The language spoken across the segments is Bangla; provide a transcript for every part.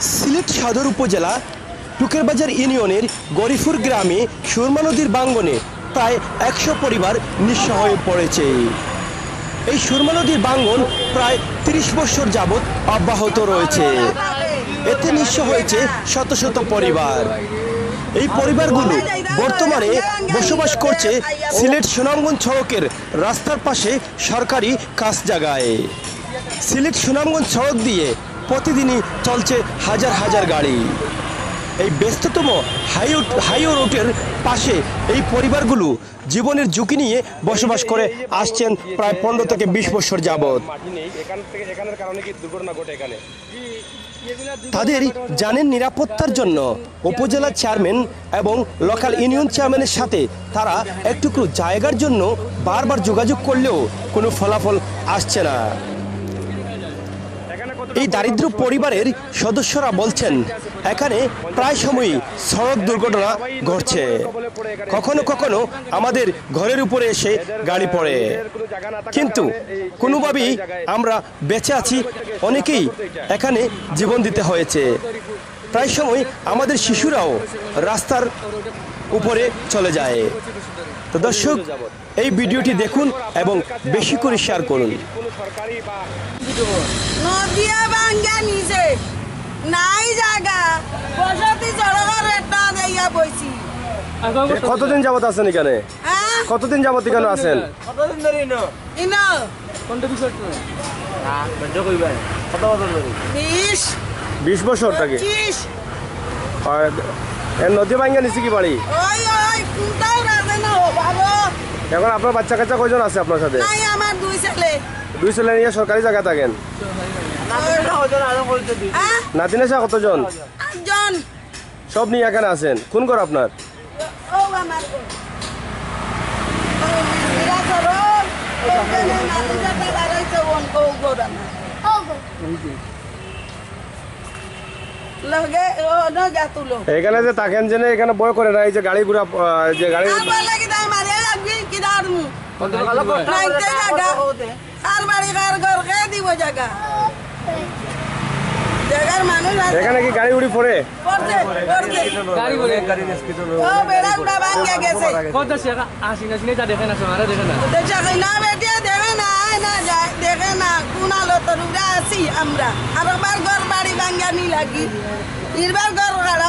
সিলেট সদর উপজেলা টুকেরবাজার ইউনিয়নের গরিফুর গ্রামে সুরমা নদীর বাঙ্গনে প্রায় একশো পরিবার নিঃস্ব হয়ে পড়েছে। এই সুরমা নদীর বাঙ্গন প্রায় তিরিশ বছর যাবৎ অব্যাহত রয়েছে। এতে নিঃস্ব হয়েছে শত শত পরিবার। এই পরিবারগুলো বর্তমানে বসবাস করছে সিলেট সুনামগঞ্জ সড়কের রাস্তার পাশে সরকারি কাজ জায়গায়। সিলেট সুনামগঞ্জ সড়ক দিয়ে প্রতিদিনই চলছে হাজার হাজার গাড়ি। এই ব্যস্ততম হাইও হাইও রোডের পাশে এই পরিবারগুলো জীবনের ঝুঁকি নিয়ে বসবাস করে আসছেন প্রায় পনেরো থেকে বিশ বছর যাবৎ। তাদের জানের নিরাপত্তার জন্য উপজেলা চেয়ারম্যান এবং লোকাল ইউনিয়ন চেয়ারম্যানের সাথে তারা একটুকু জায়গার জন্য বারবার যোগাযোগ করলেও কোনো ফলাফল আসছে না। এই দারিদ্র পরিবারের সদস্যরা বলছেন, এখানে প্রায় সময়ই সড়ক দুর্ঘটনা ঘটছে। কখনো কখনো আমাদের ঘরের উপরে এসে গাড়ি পড়ে। কিন্তু কোনোভাবেই আমরা বেঁচে আছি, অনেকেই এখানে জীবন দিতে হয়েছে। প্রায় সময় আমাদের শিশুরাও রাস্তার উপরে চলে যায়। তো দর্শক, এই ভিডিওটি দেখুন এবং বেশি করে শেয়ার করুন। নদিয়া ভাঙ্গা নিছে নাই জায়গা বসতি একটা দেইয়া বইছি। কতদিন যাবত আছেন এখানে? হ্যাঁ? কতদিন যাবত এখানে আছেন? ইনো? বিশ। বিশ বছর থেকে। পঁচিশ। নদী ভাঙ্গা নিচে কি বাড়ি? ওই ওই কোনটাও রাখে না ও বাবু এখন আপনার বাচ্চা কাচ্চা কয়জন আছে আপনার সাথে? নাই আমার দুই ছেলে। দুই ছেলে নিয়ে সরকারি জায়গা থাকেন। নাতিনে সা কতজন? সব নিয়ে এখানে আছেন কোন ঘর আপনার এখানে যে থাকেন যে এখানে বয় করে না এই যে গাড়ি আহ, যে গাড়ি আমার লাগি তাই মারে লাগবি কি দাঁড়মু নাইতে জায়গা আর বাড়ি কার ঘর কে দিব জায়গা জায়গার মানুষ এখানে কি গাড়ি উড়ি পড়ে পড়ছে পড়ছে ও বেড়া গুড়া ভাঙ্গে গেছে কত টাকা আসি না সিনে যা দেখে না সোনারে না দেখে না বেটিয়া দেখে না না যায় দেখে না কোন আলো তরুরা আছি আমরা আরেকবার ঘর বাড়ি ভাঙ্গা নি লাগি নির্বার ঘর ভাড়া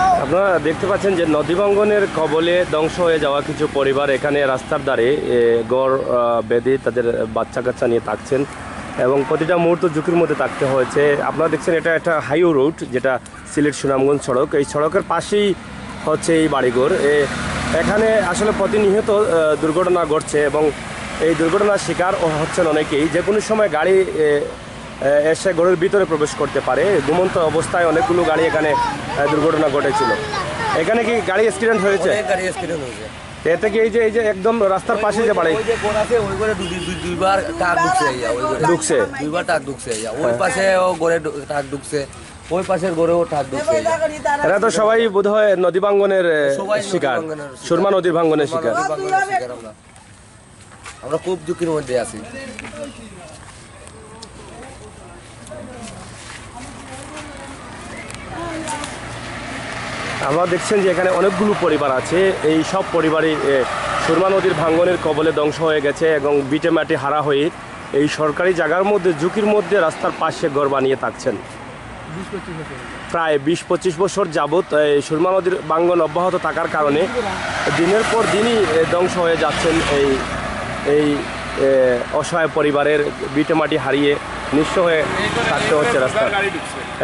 আপনারা দেখতে পাচ্ছেন যে নদীবঙ্গনের কবলে ধ্বংস হয়ে যাওয়া কিছু পরিবার এখানে রাস্তার ধারে গড় বেঁধে তাদের বাচ্চা কাচ্চা নিয়ে থাকছেন এবং প্রতিটা মুহূর্ত ঝুঁকির মধ্যে থাকতে হয়েছে। আপনারা দেখছেন এটা একটা হাইও রোড যেটা সিলেট সুনামগঞ্জ সড়ক। এই সড়কের পাশেই হচ্ছে এই বাড়িঘর। এখানে আসলে প্রতিনিয়ত দুর্ঘটনা ঘটছে এবং এই দুর্ঘটনার শিকার হচ্ছেন অনেকেই। যে কোনো সময় গাড়ি এসে ঘরের ভিতরে প্রবেশ করতে পারে। ঘুমন্ত অবস্থায় অনেকগুলো গাড়ি এখানে দুর্ঘটনা ঘটেছিল। এখানে কি গাড়ি অ্যাক্সিডেন্ট হয়েছে? গাড়ি অ্যাক্সিডেন্ট হয়েছে। এতে কি এই যে এই যে একদম রাস্তার পাশে যে বাড়ি? দুইবার ট্রাক ঢুকছে ঢুকছে? দুইবার ট্রাক ঢুকছে ওই পাশে ও গড়ে ট্রাক ঢুকছে ওই পাশের গড়েও ট্রাক ঢুকছে এরা তো সবাই বোধ হয় নদী ভাঙ্গনের শিকার। সুরমা নদীর ভাঙ্গনের শিকার। আমরা। খুব ঝুঁকির মধ্যে আছি। আমরা দেখছেন যে এখানে অনেকগুলো পরিবার আছে। এই সব পরিবারই সুরমা নদীর ভাঙ্গনের কবলে ধ্বংস হয়ে গেছে এবং বিটে মাটি হারা হয়ে এই সরকারি জায়গার মধ্যে, ঝুঁকির মধ্যে রাস্তার পাশে ঘর বানিয়ে থাকছেন। প্রায় বিশ পঁচিশ বছর যাবৎ এই সুরমা নদীর বাঙ্গন অব্যাহত থাকার কারণে দিনের পর দিনই ধ্বংস হয়ে যাচ্ছেন এই এই অসহায় পরিবারের বিটে মাটি হারিয়ে নিঃস্ব হয়ে থাকতে হচ্ছে রাস্তা।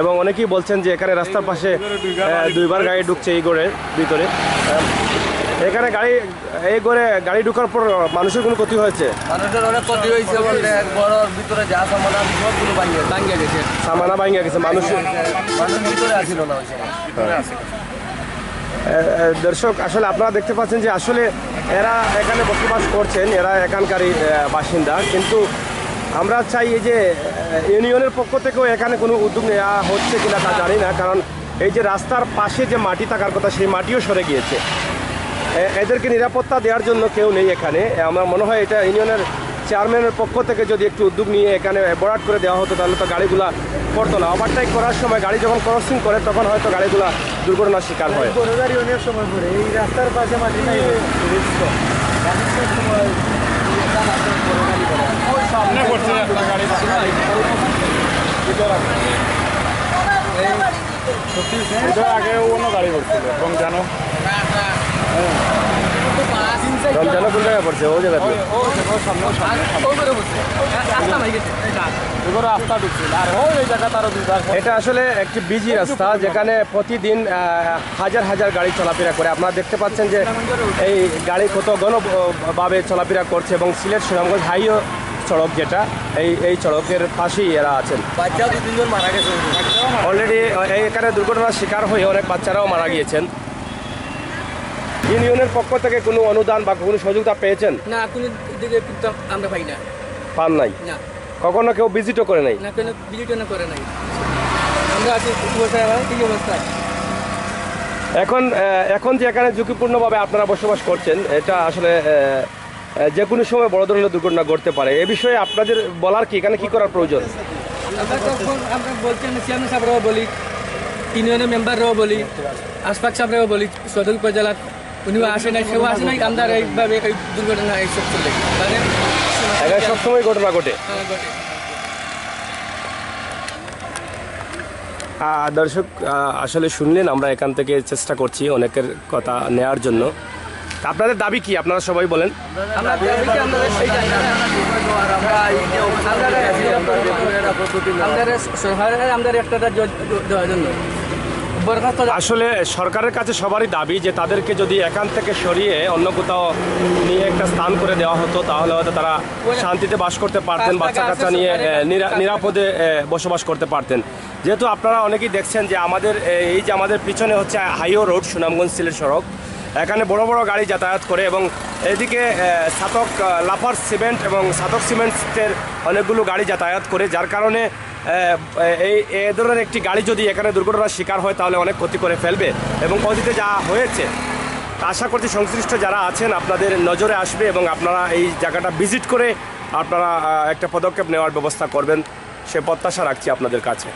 এবং অনেকেই বলছেন যে এখানে রাস্তার পাশে দুইবার গাড়ি ঢুকছে এই গড়ের ভিতরে। এখানে গাড়ি এই করে গাড়ি ঢোকার পর মানুষের কোনো ক্ষতি হয়েছে? মানুষের অনেক ক্ষতি হয়েছে বলতে ঘরের ভিতরে যা সামান সবগুলো ভাঙিয়ে গেছে। সামানা ভাঙিয়া গেছে মানুষ মানুষ ভিতরে আসিল না ওই সময়। এ, এ, দর্শক আসলে আপনারা দেখতে পাচ্ছেন যে আসলে এরা এখানে বসবাস করছেন এরা এখানকারই বাসিন্দা। কিন্তু আমরা চাই এই যে ইউনিয়নের পক্ষ থেকেও এখানে কোনো উদ্যোগ নেওয়া হচ্ছে কিনা তা জানি না কারণ এই যে রাস্তার পাশে যে মাটি থাকার কথা সেই মাটিও সরে গিয়েছে। এদেরকে নিরাপত্তা দেওয়ার জন্য কেউ নেই এখানে। আমার মনে হয় এটা ইউনিয়নের চেয়ারম্যানের পক্ষ থেকে যদি একটু উদ্যোগ নিয়ে এখানে বরাট করে দেওয়া হতো তাহলে তো গাড়িগুলা করতো না। ওভারটাইক করার সময় গাড়ি যখন ক্রসিং করে তখন হয়তো গাড়িগুলা দুর্ঘটনার শিকার হয়। এটা আসলে একটি বিজি রাস্তা, যেখানে প্রতিদিন হাজার হাজার গাড়ি চলাফেরা করে। আপনারা দেখতে পাচ্ছেন যে এই গাড়ি কত গণভাবে চলাফেরা করছে এবং সিলেট সুনামগঞ্জ হাইও সড়ক যেটা এই এই সড়কের পাশেই এরা আছেন। বাচ্চা দু তিনজন মারা গেছে। অলরেডি এখানে দুর্ঘটনার শিকার হয়ে অনেক বাচ্চারাও মারা গিয়েছেন। ইউনিয়নের পক্ষ থেকে কোনো অনুদান বা কোনো সহযোগিতা পেয়েছেন? না কোনো দিকে কিন্তু আমরা পাই না। পান নাই? না। কখনো কেউ ভিজিটও করে নাই? না কোনো বিলিটন করে নাই। আমরা আছি কি অবস্থা এখন এখন যে এখানে ঝুঁকিপূর্ণভাবে আপনারা বসবাস করছেন এটা আসলে যে কোনো সময় বড় ধরনের দুর্ঘটনা ঘটতে পারে। এ বিষয়ে আপনাদের বলার কি? এখানে কি করার প্রয়োজন? আমরা বলছি চেয়ারম্যান সাহেবরাও বলি ইউনিয়নের মেম্বাররাও বলি আশফাক সাহেবরাও বলি সদর উপজেলার উনিও আসে নাই সেও আসে নাই আমরা এইভাবে এই দুর্ঘটনা এইসব চলে এখানে সবসময় ঘটনা ঘটে। হ্যাঁ, ঘটে। আহ, দর্শক আহ, আসলে শুনলেন আমরা এখান থেকে চেষ্টা করছি অনেকের কথা নেয়ার জন্য। আপনাদের দাবি কি? আপনারা সবাই বলেন। আসলে সরকারের কাছে সবারই দাবি যে তাদেরকে যদি এখান থেকে সরিয়ে অন্য কোথাও নিয়ে একটা স্থান করে দেওয়া হতো তাহলে হয়তো তারা শান্তিতে বাস করতে পারতেন বাচ্চা কাচ্চা নিয়ে নিরা- নিরাপদে বসবাস করতে পারতেন। যেহেতু আপনারা অনেকেই দেখছেন যে আমাদের এই যে আমাদের পিছনে হচ্ছে হাইও রোড সুনামগঞ্জ সিলেট সড়ক। এখানে বড় বড় গাড়ি যাতায়াত করে এবং এদিকে সাতক লাফার সিমেন্ট এবং সাতক সিমেন্টের অনেকগুলো গাড়ি যাতায়াত করে, যার কারণে এই, এ ধরনের একটি গাড়ি যদি এখানে দুর্ঘটনার শিকার হয়, তাহলে অনেক ক্ষতি করে ফেলবে এবং অতীতে যা হয়েছে, আশা করছি সংশ্লিষ্ট যারা আছেন, আপনাদের নজরে আসবে এবং আপনারা এই জায়গাটা ভিজিট করে আপনারা একটা পদক্ষেপ নেওয়ার ব্যবস্থা করবেন। সে প্রত্যাশা রাখছি আপনাদের কাছে।